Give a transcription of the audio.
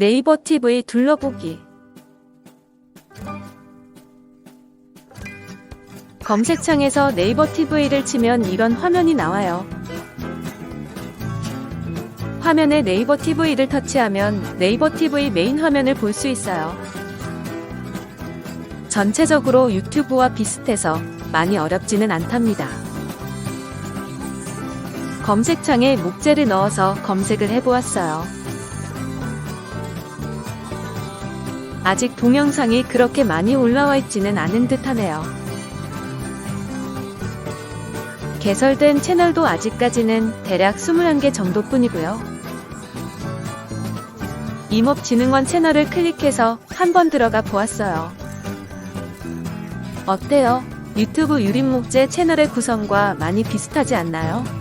네이버 TV 둘러보기 검색창에서 네이버 TV를 치면 이런 화면이 나와요. 화면에 네이버 TV를 터치하면 네이버 TV 메인 화면을 볼 수 있어요. 전체적으로 유튜브와 비슷해서 많이 어렵지는 않답니다. 검색창에 목재를 넣어서 검색을 해보았어요. 아직 동영상이 그렇게 많이 올라와 있지는 않은 듯 하네요. 개설된 채널도 아직까지는 대략 21개 정도뿐이고요. 임업진흥원 채널을 클릭해서 한번 들어가 보았어요. 어때요? 유튜브 유림목재 채널의 구성과 많이 비슷하지 않나요?